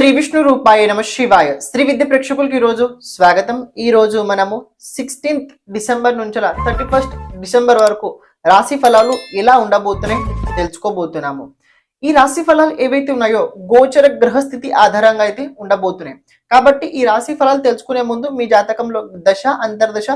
శ్రీ విష్ణు రూపాయ నమ శివాయ. శ్రీ విద్య ప్రేక్షకులకి ఈరోజు స్వాగతం. ఈ రోజు మనము సిక్స్టీన్త్ డిసెంబర్ నుంచి థర్టీ ఫస్ట్ డిసెంబర్ వరకు రాశి ఫలాలు ఎలా ఉండబోతున్నాయి తెలుసుకోబోతున్నాము. ఈ రాశి ఫలాలు ఏవైతే ఉన్నాయో గోచర గ్రహస్థితి ఆధారంగా అయితే ఉండబోతున్నాయి. కాబట్టి ఈ రాశి ఫలాలు తెలుసుకునే ముందు మీ జాతకంలో దశ అంతర్దశ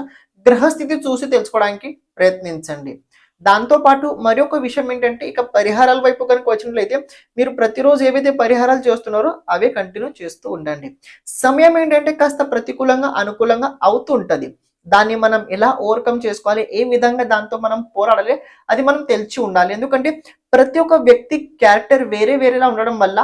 గ్రహస్థితి చూసి తెలుసుకోవడానికి ప్రయత్నించండి. దాంతో పాటు మరొక విషయం ఏంటంటే ఇక పరిహారాల వైపు కనుక వచ్చినట్లయితే మీరు ప్రతిరోజు ఏవైతే పరిహారాలు చేస్తున్నారో అవే కంటిన్యూ చేస్తూ ఉండండి. సమయం ఏంటంటే కాస్త ప్రతికూలంగా అనుకూలంగా అవుతూ ఉంటది. దాన్ని మనం ఎలా ఓవర్కమ్ చేసుకోవాలి ఏ విధంగా దాంతో మనం పోరాడాలి అది మనం తెలిసి ఉండాలి. ఎందుకంటే ప్రతి ఒక్క వ్యక్తి క్యారెక్టర్ వేరే వేరేలా ఉండడం వల్ల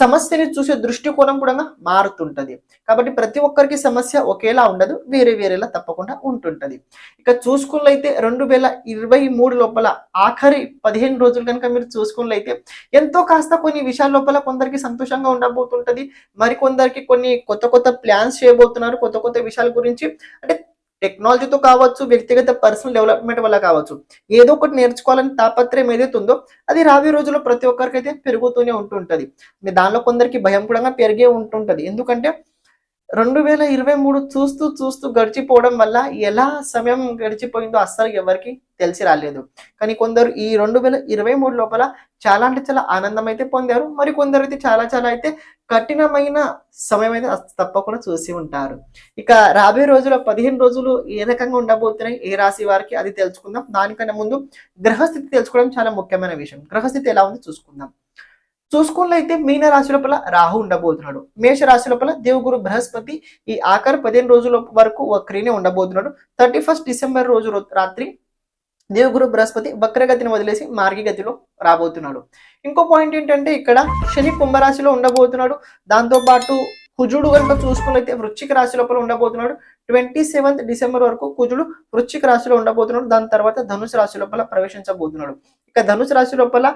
సమస్యని చూసే దృష్టికోణం కూడా మారుతుంటది. కాబట్టి ప్రతి ఒక్కరికి సమస్య ఒకేలా ఉండదు వేరే వేరేలా తప్పకుండా ఉంటుంటది. ఇక చూసుకున్నైతే రెండు వేల ఇరవై మూడు లోపల ఆఖరి పదిహేను రోజులు కనుక మీరు చూసుకున్నైతే ఎంతో కాస్త కొన్ని విషయాల లోపల కొందరికి సంతోషంగా ఉండబోతుంటది. మరి కొందరికి కొన్ని కొత్త కొత్త ప్లాన్స్ చేయబోతున్నారు. కొత్త కొత్త విషయాల గురించి అంటే టెక్నాలజీతో కావచ్చు వ్యక్తిగత పర్సనల్ డెవలప్మెంట్ వల్ల కావచ్చు. ఏదో ఒకటి నేర్చుకోవాలని తాపత్రయం ఏదైతే ఉందో అది రాబోయే రోజుల్లో ప్రతి ఒక్కరికైతే పెరుగుతూనే ఉంటుంటది. దానిలో కొందరికి భయం కూడా పెరిగే ఉంటుంటది. ఎందుకంటే రెండు వేల ఇరవై మూడు చూస్తూ చూస్తూ గడిచిపోవడం వల్ల ఎలా సమయం గడిచిపోయిందో అస్సలు ఎవరికి తెలిసి రాలేదు. కానీ కొందరు ఈ రెండు వేల ఇరవై మూడు లోపల చాలా అంటే చాలా ఆనందం అయితే పొందారు. మరి కొందరు అయితే చాలా చాలా అయితే కఠినమైన సమయం అయితే తప్పకుండా చూసి ఉంటారు. ఇక రాబోయే రోజుల పదిహేను రోజులు ఏ రకంగా ఉండబోతున్నాయి? ఏ రాశి వారికి అది తెలుసుకుందాం. దానికన్నా ముందు గ్రహస్థితి తెలుసుకోవడం చాలా ముఖ్యమైన విషయం. గ్రహస్థితి ఎలా ఉంది చూసుకుందాం. చూసుకున్నట్లయితే మీన రాశి లోపల రాహు ఉండబోతున్నాడు. మేష రాశి లోపల దేవుగురు బృహస్పతి ఈ ఆఖరి పదిహేను రోజుల వరకు వక్రీనే ఉండబోతున్నాడు. థర్టీ ఫస్ట్ డిసెంబర్ రోజు రాత్రి దేవుగురు బృహస్పతి వక్రగతిని వదిలేసి మార్గగతిలో రాబోతున్నాడు. ఇంకో పాయింట్ ఏంటంటే ఇక్కడ శని కుంభరాశిలో ఉండబోతున్నాడు. దాంతో పాటు కుజుడు కనుక చూసుకున్నైతే వృశ్చిక రాశి లోపల ఉండబోతున్నాడు. ట్వంటీ సెవెంత్ డిసెంబర్ వరకు కుజుడు వృశ్చిక రాశిలో ఉండబోతున్నాడు. దాని తర్వాత ధనుసు రాశి లోపల ప్రవేశించబోతున్నాడు. ఇక ధనుసు రాశి లోపల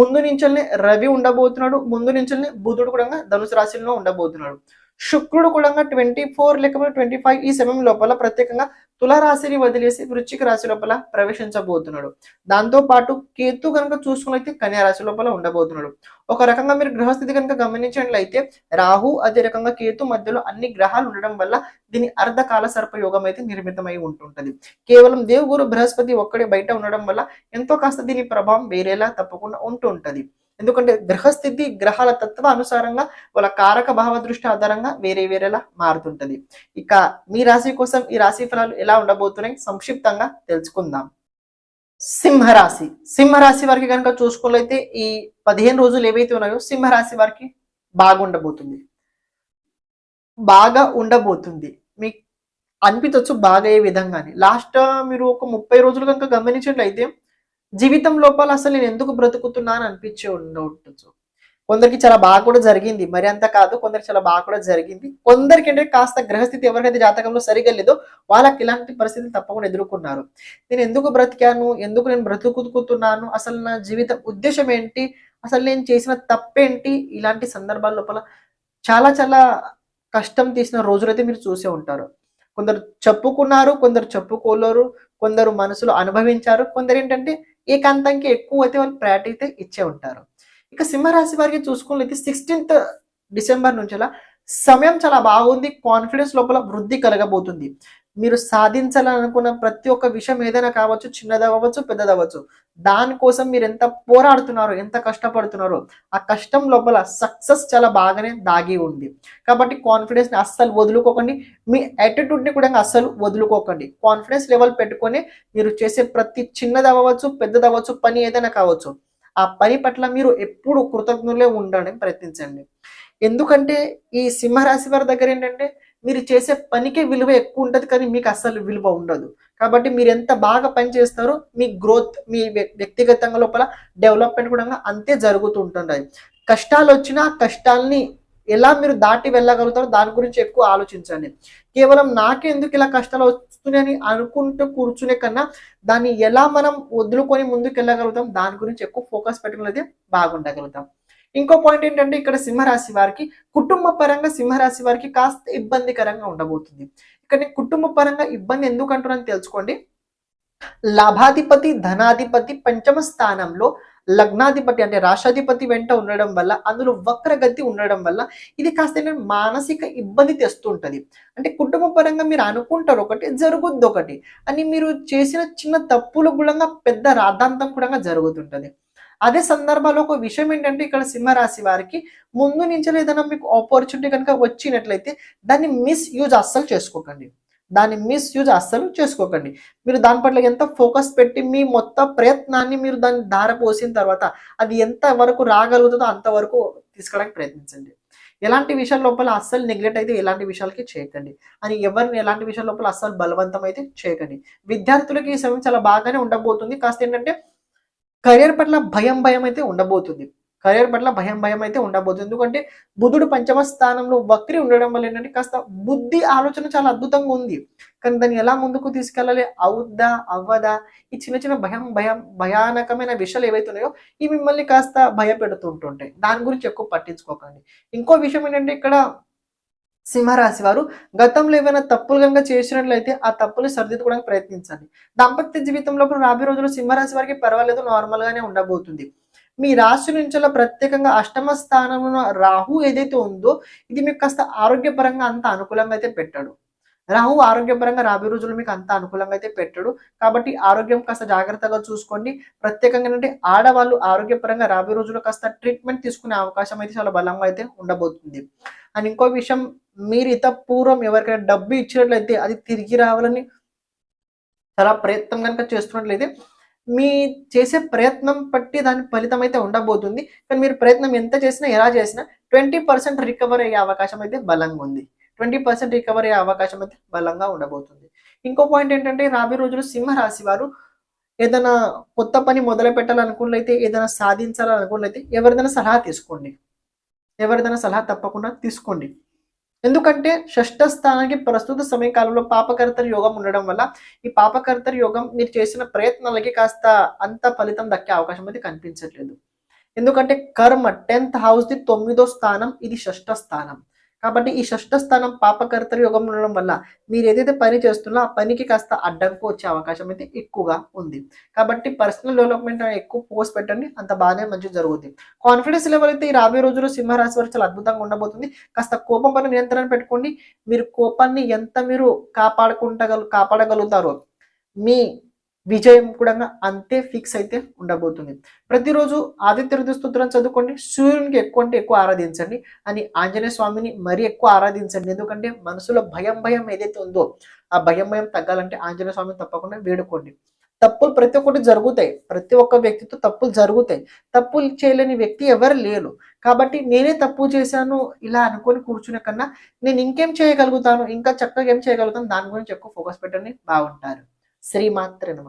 ముందు నుంచల్నే రవి ఉండబోతున్నాడు. ముందు నుంచల్నే బుధుడు కూడా ధనుసు రాశిలో ఉండబోతున్నాడు. శుక్రుడు కూడా ట్వంటీ ఫోర్ లేకపోతే ట్వంటీ ఫైవ్ ఈ సమయం లోపల ప్రత్యేకంగా తులరాశిని వదిలేసి వృశ్చిక రాశి లోపల ప్రవేశించబోతున్నాడు. దాంతో పాటు కేతు కనుక చూసుకున్నైతే కన్యా రాశి లోపల ఉండబోతున్నాడు. ఒక రకంగా మీరు గ్రహస్థితి కనుక గమనించినట్లయితే రాహు అదే రకంగా కేతు మధ్యలో అన్ని గ్రహాలు ఉండడం వల్ల దీని అర్ధకాల సర్పయోగం అయితే నిర్మితమై ఉంటుంటది. కేవలం దేవుగురు బృహస్పతి ఒక్కడే బయట ఉండడం వల్ల ఎంతో కాస్త దీని ప్రభావం వేరేలా తప్పకుండా ఉంటుంటది. ఎందుకంటే గ్రహస్థితి గ్రహాల తత్వ అనుసారంగా వాళ్ళ కారక భావ దృష్టి ఆధారంగా వేరే వేరేలా మారుతుంటది. ఇక మీ రాశి కోసం ఈ రాశి ఫలాలు ఎలా ఉండబోతున్నాయి సంక్షిప్తంగా తెలుసుకుందాం. సింహరాశి. సింహరాశి వారికి కనుక చూసుకున్నట్లయితే ఈ పదిహేను రోజులు ఏవైతే ఉన్నాయో సింహరాశి వారికి బాగుండబోతుంది బాగా ఉండబోతుంది. మీకు అనిపించవచ్చు బాగా ఏ విధంగానే. లాస్ట్ మీరు ఒక ముప్పై రోజులు కనుక గమనించినట్లయితే జీవితం లోపల అసలు నేను ఎందుకు బ్రతుకుతున్నాను అనిపించే ఉండవచ్చు కొందరికి చాలా బాగా కూడా జరిగింది మరి అంత కాదు. కొందరికి చాలా బాగా కూడా జరిగింది. కొందరికి అంటే కాస్త గ్రహస్థితి ఎవరికైతే జాతకంలో సరిగా లేదో వాళ్ళకి ఇలాంటి పరిస్థితులు తప్పకుండా ఎదుర్కొన్నారు. నేను ఎందుకు బ్రతికాను? ఎందుకు నేను బ్రతుకుతున్నాను అసలు నా జీవిత ఉద్దేశం ఏంటి? అసలు నేను చేసిన తప్పేంటి? ఇలాంటి సందర్భాల లోపల చాలా చాలా కష్టం తీసిన రోజులైతే మీరు చూసే ఉంటారు. కొందరు చెప్పుకున్నారు కొందరు చెప్పుకోలేరు కొందరు మనసులో అనుభవించారు. కొందరు ఏంటంటే ఈ కంతంకి ఎక్కువ అయితే వాళ్ళు ప్రయారిటీ అయితే ఇచ్చే ఉంటారు. ఇక సింహరాశి వారికి చూసుకున్నట్లయితే సిక్స్టీన్త్ డిసెంబర్ నుంచి అలా సమయం చాలా బాగుంది కాన్ఫిడెన్స్ లోపల వృద్ధి కలగబోతుంది. మీరు సాధించాలనుకున్న ప్రతి ఒక్క విషయం ఏదైనా కావచ్చు చిన్నదవ్వచ్చు పెద్దదవ్వచ్చు దానికోసం మీరు ఎంత పోరాడుతున్నారు ఎంత కష్టపడుతున్నారో ఆ కష్టం లోపల సక్సెస్ చాలా బాగానే దాగి ఉంది. కాబట్టి కాన్ఫిడెన్స్ని అస్సలు వదులుకోకండి. మీ యాటిట్యూడ్ని కూడా అస్సలు వదులుకోకండి. కాన్ఫిడెన్స్ లెవెల్ పెట్టుకొని మీరు చేసే ప్రతి చిన్నదవ్వచ్చు పెద్దదవ్వచ్చు పని ఏదైనా కావచ్చు ఆ పని పట్ల మీరు ఎప్పుడు కృతజ్ఞులే ఉండడానికి ప్రయత్నించండి. ఎందుకంటే ఈ సింహరాశి వారి దగ్గర ఏంటంటే మీరు చేసే పనికే విలువ ఎక్కువ ఉంటుంది కానీ మీకు అస్సలు విలువ ఉండదు. కాబట్టి మీరు ఎంత బాగా పని చేస్తారో మీ గ్రోత్ మీ వ్యక్తిగతంగా లోపల డెవలప్మెంట్ కూడా అంతే జరుగుతూ కష్టాలు వచ్చినా కష్టాలని కష్టాల్ని ఎలా మీరు దాటి వెళ్ళగలుగుతారో దాని గురించి ఎక్కువ ఆలోచించండి. కేవలం నాకెందుకు ఇలా కష్టాలు వస్తున్నాయని అనుకుంటూ కూర్చునే కన్నా దాన్ని ఎలా మనం వదులుకొని ముందుకు వెళ్ళగలుగుతాం దాని గురించి ఎక్కువ ఫోకస్ పెట్టుకున్నది బాగుండగలుగుతాం. ఇంకో పాయింట్ ఏంటంటే ఇక్కడ సింహరాశి వారికి కుటుంబ పరంగా సింహరాశి వారికి కాస్త ఇబ్బందికరంగా ఉండబోతుంది. ఇక్కడ నేను కుటుంబ పరంగా ఇబ్బంది ఎందుకు అంటున్నాను తెలుసుకోండి. లాభాధిపతి ధనాధిపతి పంచమ స్థానంలో లగ్నాధిపతి అంటే రాష్ట్రాధిపతి వెంట ఉండడం వల్ల అందులో వక్రగతి ఉండడం వల్ల ఇది కాస్త మానసిక ఇబ్బంది తెస్తుంటది. అంటే కుటుంబ పరంగా మీరు అనుకుంటారు ఒకటి జరుగుద్ది ఒకటి అని మీరు చేసిన చిన్న తప్పులు కూడా పెద్ద రాద్ధాంతం కూడా జరుగుతుంటది. అదే సందర్భాల్లో ఒక విషయం ఏంటంటే ఇక్కడ సింహరాశి వారికి ముందు నుంచి ఏదైనా మీకు ఆపర్చునిటీ కనుక వచ్చినట్లయితే దాన్ని మిస్ యూజ్ అస్సలు చేసుకోకండి. దాన్ని మిస్యూజ్ అస్సలు చేసుకోకండి. మీరు దాని పట్ల ఎంత ఫోకస్ పెట్టి మీ మొత్తం ప్రయత్నాన్ని మీరు దాన్ని ధారపోసిన తర్వాత అది ఎంత వరకు రాగలుగుతుందో అంతవరకు తీసుకోవడానికి ప్రయత్నించండి. ఎలాంటి విషయాల లోపల అస్సలు నెగ్లెక్ట్ అయితే ఎలాంటి విషయాలకి చేయకండి. అని ఎవరిని ఎలాంటి విషయాల లోపల అస్సలు బలవంతం అయితే చేయకండి. విద్యార్థులకి ఈ సమయం చాలా బాగానే ఉండబోతుంది. కాస్త ఏంటంటే కెరియర్ పట్ల భయం భయం అయితే ఉండబోతుంది. కెరియర్ పట్ల భయం భయం అయితే ఉండబోతుంది. ఎందుకంటే బుధుడు పంచమ స్థానంలో వక్రి ఉండడం వల్ల ఏంటంటే కాస్త బుద్ధి ఆలోచన చాలా అద్భుతంగా ఉంది. కానీ దాన్ని ఎలా ముందుకు తీసుకెళ్ళాలి? అవుద్దా అవ్వదా ఈ చిన్న చిన్న భయం భయం భయానకమైన విషయాలు ఏవైతే ఉన్నాయో ఇవి మిమ్మల్ని కాస్త భయపెడుతుంటుంటాయి. దాని గురించి ఎక్కువ పట్టించుకోకండి. ఇంకో విషయం ఏంటంటే ఇక్కడ సింహరాశి వారు గతంలో ఏమైనా తప్పులు కనుక చేసినట్లయితే ఆ తప్పులు సరిదిద్దుకోవడానికి ప్రయత్నించండి. దాంపత్య జీవితంలో రాబోయే రోజులు సింహరాశి వారికి పర్వాలేదు నార్మల్ గానే ఉండబోతుంది. మీ రాశి నుంచి ప్రత్యేకంగా అష్టమ స్థానంలో రాహు ఏదైతే ఉందో ఇది మీకు కాస్త ఆరోగ్యపరంగా అంత అనుకూలంగా అయితే పెట్టాడు. రాహు ఆరోగ్యపరంగా రాబోయే రోజులు మీకు అంత అనుకూలంగా అయితే పెట్టాడు. కాబట్టి ఆరోగ్యం కాస్త జాగ్రత్తగా చూసుకోండి. ప్రత్యేకంగా ఏంటంటే ఆడవాళ్ళు ఆరోగ్యపరంగా రాబోయే రోజుల్లో కాస్త ట్రీట్మెంట్ తీసుకునే అవకాశం అయితే చాలా బలంగా అయితే ఉండబోతుంది. అండ్ ఇంకో విషయం మీరు ఇత పూర్వం ఎవరికైనా డబ్బు ఇచ్చినట్లయితే అది తిరిగి రావాలని చాలా ప్రయత్నం కనుక చేస్తున్నట్లయితే మీ చేసే ప్రయత్నం బట్టి దాని ఫలితం అయితే ఉండబోతుంది. కానీ మీరు ప్రయత్నం ఎంత చేసినా ఎలా చేసినా ట్వంటీ పర్సెంట్ రికవర్ అయ్యే అవకాశం అయితే బలంగా ఉంది. ట్వంటీ పర్సెంట్ రికవర్ అయ్యే అవకాశం అయితే బలంగా ఉండబోతుంది. ఇంకో పాయింట్ ఏంటంటే రాబోయే రోజులు సింహరాశి వారు ఏదైనా కొత్త పని మొదలు పెట్టాలనుకున్నట్లయితే ఏదైనా సాధించాలనుకున్నట్లయితే ఎవరిదైనా సలహా తీసుకోండి. ఎవరిదైనా సలహా తప్పకుండా తీసుకోండి. ఎందుకంటే షష్ఠ స్థానానికి ప్రస్తుత సమయకాలంలో పాపకర్తరి యోగం ఉండడం వల్ల ఈ పాపకర్తరి యోగం మీరు చేసిన ప్రయత్నాలకి కాస్త అంత ఫలితం దక్కే అవకాశం అయితే కనిపించట్లేదు. ఎందుకంటే కర్మ టెన్త్ హౌస్ ది తొమ్మిదో స్థానం ఇది షష్ఠ స్థానం కాబట్టి ఈ షష్ఠ స్థానం పాపకర్తరి యోగం ఉండడం వల్ల మీరు ఏదైతే పని చేస్తున్నా ఆ పనికి కాస్త అడ్డంకు వచ్చే అవకాశం అయితే ఎక్కువగా ఉంది. కాబట్టి పర్సనల్ డెవలప్మెంట్ ఎక్కువ పోస్ట్ పెట్టండి అంత బాగానే మంచి జరుగుతుంది కాన్ఫిడెన్స్ లెవెల్ అయితే ఈ రాబోయే రోజుల్లో సింహరాశి వారు చాలా అద్భుతంగా ఉండబోతుంది. కాస్త కోపం పైన నియంత్రణ పెట్టుకోండి. మీరు కోపాన్ని ఎంత మీరు కాపాడుకుంటగల కాపాడగలుగుతారో మీ విజయం కూడా అంతే ఫిక్స్ అయితే ఉండబోతుంది. ప్రతిరోజు ఆదిత్య హృదయ స్తోత్రం చదువుకోండి. సూర్యునికి ఎక్కువ అంటే ఎక్కువ ఆరాధించండి. అని ఆంజనేయ స్వామిని మరీ ఎక్కువ ఆరాధించండి. ఎందుకంటే మనసులో భయం భయం ఏదైతే ఉందో ఆ భయం భయం తగ్గాలంటే ఆంజనేయ స్వామిని తప్పకుండా వేడుకోండి. తప్పులు ప్రతి ఒక్కటి జరుగుతాయి. ప్రతి ఒక్క వ్యక్తితో తప్పులు జరుగుతాయి. తప్పులు చేయలేని వ్యక్తి ఎవరు లేరు. కాబట్టి నేనే తప్పు చేశాను ఇలా అనుకొని కూర్చునే కన్నా నేను ఇంకేం చేయగలుగుతాను? ఇంకా చక్కగా ఏం చేయగలుగుతాను? దాని గురించి ఎక్కువ ఫోకస్ పెట్టండి. బాగుంటారు. శ్రీమాత్ర నమ.